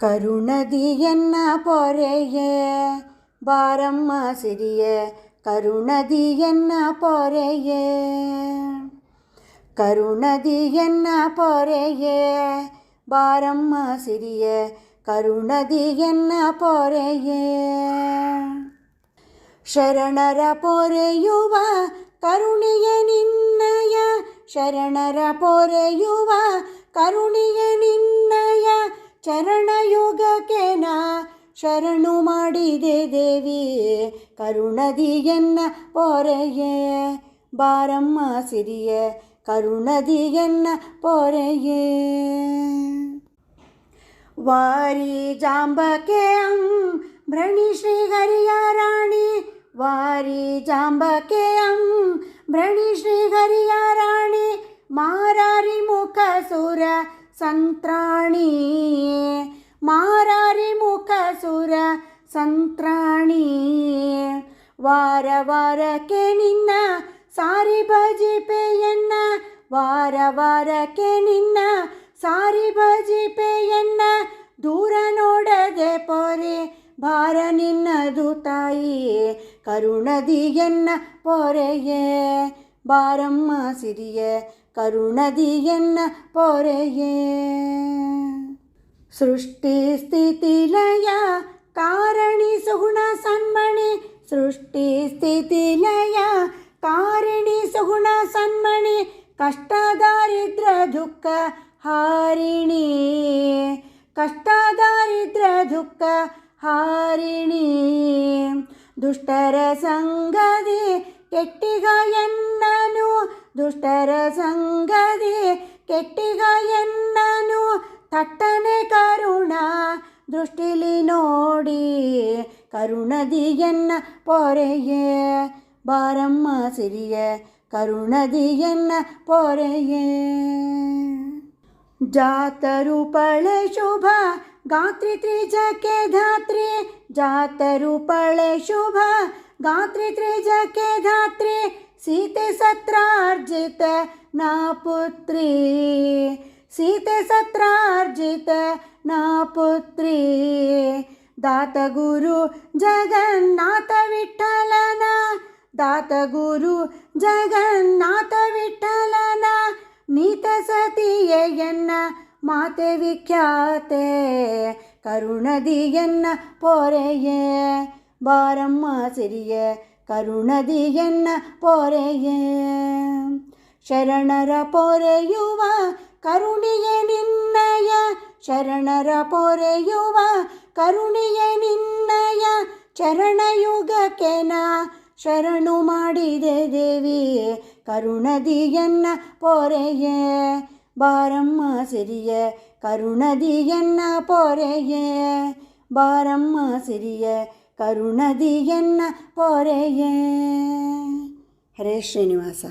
ಕರುಣದಿಯನ್ನ ಪೊರೆಯೇ ಬಾರಮ್ಮ ಸಿರಿಯೇ ಕರುಣದಿಯನ್ನ ಪೊರೆಯೇ ಕರುಣದಿಯನ್ನ ಪೊರೆಯೇ ಬಾರಮ್ಮ ಸಿರಿಯೇ ಕರುಣದಿಯನ್ನ ಪೊರೆಯೇ ಶರಣರ ಪೊರೆಯುವ ಕರುಣಿಯ ನಿನ್ನಯ ಶರಣರ ಪೊರೆಯುವ ಕರುಣಿಯ ನಿನ್ನಯ ಚರಣಯುಗಕ್ಕೆ ನಾ ಶರಣು ಮಾಡಿದೆ ದೇವಿ ಕರುಣದಿಯನ್ನ ಪೊರೆಯೇ ಬಾರಮ್ಮ ಸಿರಿಯೇ ಕರುಣದಿಯನ್ನ ಪೊರೆಯೇ ವಾರಿ ಜಾಂಬಕೆ ಅಂ ಭ್ರಣಿ ಶ್ರೀ ಹರಿಯ ರಾಣಿ ವಾರಿ ಜಾಂಬಕೆ ಅಂ ಭ್ರಣಿ ಶ್ರೀ ಹರಿಯ ರಾಣಿ ಮಾರಾರಿ ಮುಖ ಸುರ ಸಂತ್ರಾಣಿ. ಮಾರಾರಿ ಮುಖ ಸುರ ಸಂತ್ರಾಣಿ. ವಾರ ವಾರಕ್ಕೆ ನಿನ್ನ ಸಾರಿ ಭಜಿಪೆಯನ್ನ ವಾರ ವಾರಕ್ಕೆ ನಿನ್ನ ಸಾರಿ ಭಜಿಪೆಯನ್ನ ದೂರ ನೋಡದೆ ಪೊರೆ, ಭಾರ ನಿನ್ನದು ತಾಯಿ ಕರುಣದಿಯನ್ನ ಪೊರೆಯೇ, ಬಾರಮ್ಮ ಸಿರಿಯೇ. ಕರುಣದಿಯನ್ನ ಪೊರೆಯೇ. ಸೃಷ್ಟಿ ಸ್ಥಿತಿ ಲಯ ಕಾರಣಿ ಸುಗುಣ ಸನ್ಮಣಿ. ಸೃಷ್ಟಿ ಸ್ಥಿತಿ ಲಯ ಕಾರಣಿ ಸುಗುಣ ಸನ್ಮಣಿ. ಕಷ್ಟ ದಾರಿದ್ರ ದುಃಖ ಹಾರಿಣಿ. ಕಷ್ಟ ದಾರಿದ್ರ ದುಃಖ ಹಾರಿಣಿ. ದುಷ್ಟರ ಸಂಗದಿ ಕೆಟ್ಟಿಗ ಎನ್ನನು. ದುಷ್ಟರ ಸಂಗದಿ ಕೆಟ್ಟಿಗ ಎನ್ನನು, ತಟ್ಟನೆ ಕರುಣ. ದೃಷ್ಟಿಲಿ ನೋಡಿ ಕರುಣದಿಯನ್ನ ಪೊರೆಯೇ. ಬಾರಮ್ಮ ಸಿರಿಯ ಕರುಣದಿಯನ್ನ ಪೊರೆಯೇ. ಜಾತರು ಪಳೆ ಶುಭ, ಗಾತ್ರಿ ತ್ರಿಜಕ್ಕೆ ಧಾತ್ರಿ. ಜಾತರು ಪಳೆ ಶುಭ, ಗಾತ್ರಿ ತ್ರಿಜಕ್ಕೆ ಧಾತ್ರಿ. ಸೀತೆ ಸತ್ರಾರ್ಜಿತ ನಾ ಪುತ್ರಿ ಸೀತೆ ಸತ್ರಾರ್ಜಿತ ನಾ ಪುತ್ರಿ ದಾತ ಗುರು ಜಗನ್ನಾಥ ವಿಠಲನ ದಾತ ಗುರು ಜಗನ್ನಾಥ ವಿಠಲನ ನೀತ ಸತಿಯನ್ನ ಮಾತೆ ವಿಖ್ಯಾತೆ ಕರುಣದಿಯನ್ನ ಪೊರೆಯೇ ಬಾರಮ್ಮ ಸಿರಿಯೇ ಕರುಣದಿಯನ್ನ ಪೊರೆಯೇ ಶರಣರ ಪೊರೆಯುವ ಕರುಣಿಯೇ ನಿನ್ನಯ ಶರಣರ ಪೊರೆಯುವ ಕರುಣಿಯೇ ನಿನ್ನಯ ಚರಣಯುಗಕ್ಕೆ ನಾ ಶರಣು ಮಾಡಿದೆ ದೇವಿ ಕರುಣದಿಯನ್ನ ಪೊರೆಯೇ ಬಾರಮ್ಮ ಸಿರಿಯೇ ಕರುಣದಿಯನ್ನ ಪೊರೆಯೇ ಬಾರಮ್ಮ ಸಿರಿಯೇ ಕರುಣದಿಯನ್ನ ಪೊರೆಯೇ. ಹರೇ ಶ್ರೀನಿವಾಸ.